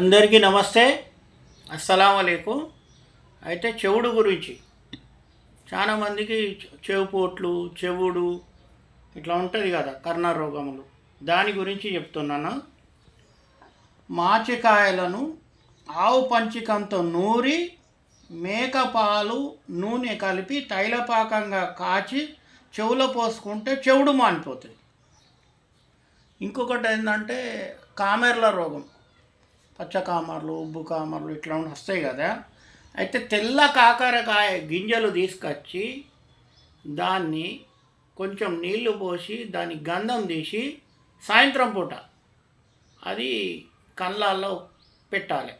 అందరికీ నమస్తే. అస్సలం అయితే చెవుడు గురించి. చాలామందికి చెవుపోట్లు చెవుడు ఇట్లా ఉంటుంది కదా కర్ణ రోగములు. దాని గురించి చెప్తున్నాను. మాచికాయలను ఆవు పంచికంతో నూరి మేకపాలు నూనె కలిపి తైలపాకంగా కాచి చెవులో పోసుకుంటే చెవుడు మానిపోతుంది. ఇంకొకటి ఏంటంటే కామెర్ల రోగం. పచ్చ కామర్లు ఉబ్బు కామర్లు ఇట్లా వస్తాయి కదా అయితే తెల్ల కాకరకాయ గింజలు తీసుకొచ్చి దాన్ని కొంచెం నీళ్ళు పోసి దాని గంధం తీసి సాయంత్రం పూట అది కళ్ళల్లో పెట్టాలి.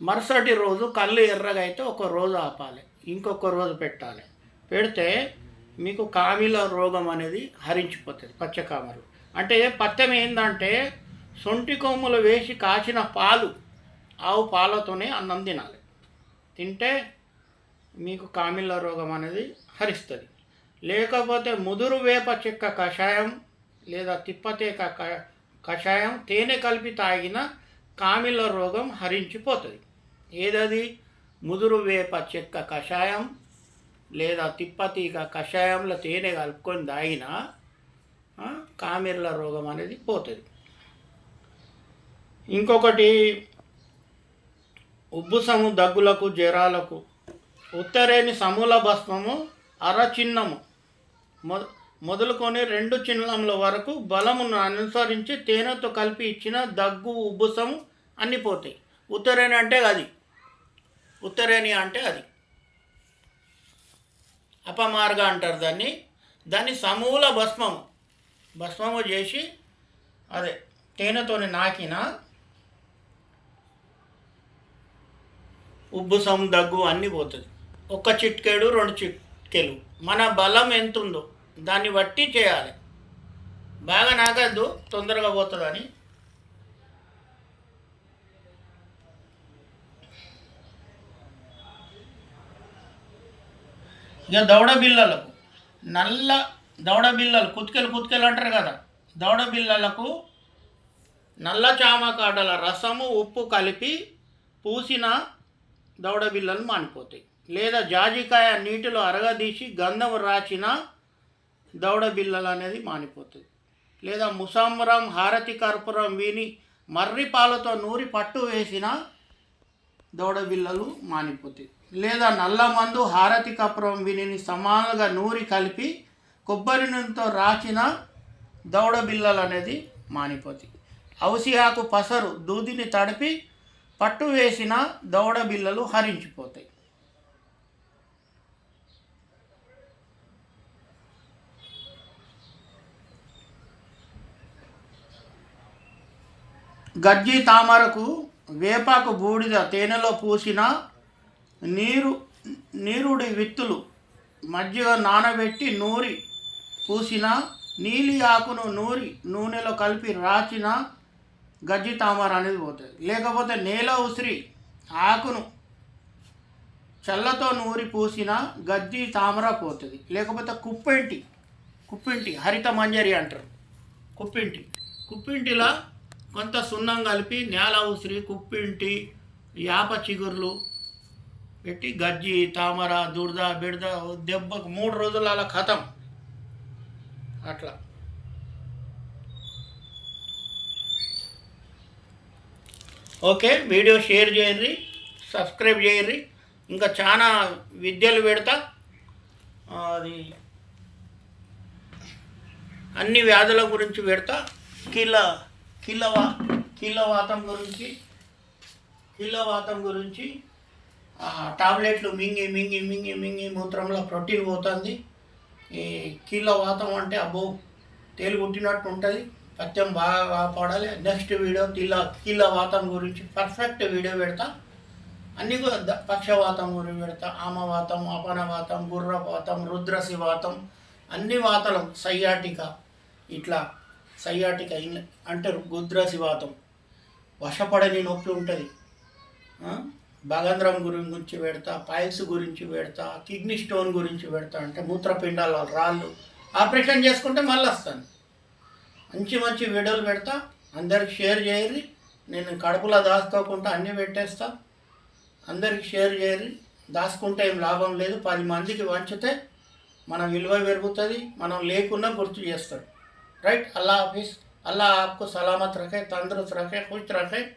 మరుసటి రోజు కళ్ళు ఎర్రగా అయితే ఒక రోజు ఆపాలి ఇంకొక రోజు పెట్టాలి. పెడితే మీకు కామిల రోగం అనేది హరించిపోతుంది పచ్చకామరు అంటే పత్యం ఏంటంటే సొంటి కొమ్ములు వేసి కాచిన పాలు ఆవు పాలతోనే అన్నం తినాలి. తింటే మీకు కామిళ్ళ రోగం అనేది హరిస్తుంది. లేకపోతే ముదురు వేప చెక్క కషాయం లేదా తిప్పతేక కషాయం తేనె కలిపి తాగిన కామిళ్ళ రోగం హరించిపోతుంది. ఏదది? ముదురు వేప చెక్క కషాయం లేదా తిప్పతీక కషాయంలో తేనె కలుపుకొని తాగినా కామిళ్ళ రోగం అనేది పోతుంది. ఇంకొకటి ఉబ్బుసము దగ్గులకు జ్వరాలకు ఉత్తరేని సమూల భస్మము అర చిన్నము మొ మొదలుకొని రెండు చిన్నముల వరకు బలమును అనుసరించి తేనెతో కలిపి ఇచ్చిన దగ్గు ఉబ్బుసము అన్నీ పోతాయి. ఉత్తరేణి అంటే అది. ఉత్తరేణి అంటే అది. అపమార్గ అంటారు దాన్ని. దాన్ని సమూల భస్మము. భస్మము చేసి అదే తేనెతోని నాకిన ఉబ్బుసం దగ్గు అన్నీ పోతుంది. ఒక్క చిట్కేడు రెండు చిట్కెలు. మన బలం ఎంత ఉందో దాన్ని బట్టి చేయాలి. బాగా నాకద్దు తొందరగా పోతుందని. ఇక దవడ బిల్లలకు నల్ల దవడ బిల్లలు కుతికెలు కుతికెలు అంటారు కదా. దవడ బిల్లలకు నల్ల చామకాడల రసము ఉప్పు కలిపి పూసిన దవడ బిళ్ళలు మానిపోతాయి. లేదా జాజికాయ నీటిలో అరగదీసి గంధం రాచిన దవడ బిళ్ళలు అనేది మానిపోతుంది లేదా ముసాంబరం హారతి కర్పూరం వీని మర్రి పాలతో నూరి పట్టు వేసిన దవడ బిళ్ళలు మానిపోతాయి. లేదా నల్ల మందు హారతి కర్పూరం వీనిని సమానంగా నూరి కలిపి కొబ్బరి నూనెతో రాచిన దవడ బిళ్ళలు అనేది మానిపోతాయి. అవసి ఆకు పసరు దూదిని తడిపి పట్టు వేసిన దౌడ బిళ్ళలు హరించిపోతాయి. గజ్జి తామరకు వేపాకు బూడిద తేనెలో పూసిన నీరు నీరుడి విత్తులు మజ్జిగ నానబెట్టి నూరి పూసిన నీలి ఆకును నూరి నూనెలో కలిపి రాచిన గజ్జి తామర అనేది పోతుంది. లేకపోతే నేల ఉసిరి ఆకును చల్లతో నూరి పూసిన గజ్జి తామర పోతుంది. లేకపోతే కుప్పింటి కుప్పింటి హరిత మంజరి అంటారు. కుప్పింటి. కుప్పింటిలా కొంత సున్నం కలిపి నేల ఉసిరి కుప్పింటి యాప చిగుర్లు పెట్టి గజ్జి తామర దుర్ద బిడద దెబ్బకు మూడు రోజుల అలా కథం. అట్లా. ఓకే వీడియో షేర్ చేయర్రి సబ్స్క్రైబ్ చేయండి. ఇంకా చాలా విద్యలు పెడతా. అది అన్ని వ్యాధుల గురించి పెడతా. కీళ్ళ కీళ్ళవా కీళ్ళవాతం గురించి కీళ్ళవాతం గురించి టాబ్లెట్లు మింగి మింగి మింగి మింగి మూత్రంలో ప్రోటీన్ పోతుంది. ఈ కీళ్ళవాతం అంటే అబ్బో తేలి పుట్టినట్టు ఉంటుంది. సత్యం బాగా కాపాడాలి నెక్స్ట్ వీడియో కీళ్ళ కీళ్ళవాతం గురించి పర్ఫెక్ట్ వీడియో పెడతా. అన్నీ కూడా పక్షవాతం గురించి పెడతా. ఆమవాతం అపనవాతం గుర్రవాతం రుద్రశివాతం అన్ని వాతలం సయ్యాటిక. ఇట్లా సయ్యాటిక అంటే అంటారు గుద్రశివాతం వశపడని నొప్పి ఉంటుంది. భగంధ్రం గురించి పెడతా పైల్స్ గురించి పెడతా కిడ్నీ స్టోన్ గురించి పెడతా. అంటే మూత్రపిండాల రాళ్ళు. ఆపరేషన్ చేసుకుంటే మళ్ళీ వస్తాను మంచి మంచి వీడియోలు పెడతా. అందరికి షేర్ చేయరి నేను కడుపులో దాచుకోకుండా అన్నీ పెట్టేస్తా. అందరికి షేర్ చేయరు దాచుకుంటే ఏం లాభం లేదు. పది మందికి వంచితే మన విలువ పెరుగుతుంది. మనం లేకున్నా గుర్తు చేస్తాడు రైట్? అల్లా హాఫీస్. అల్లా ఆప్కు సలామత్ రఖే తందరుస్త్ రఖే ఖుష్ రఖే.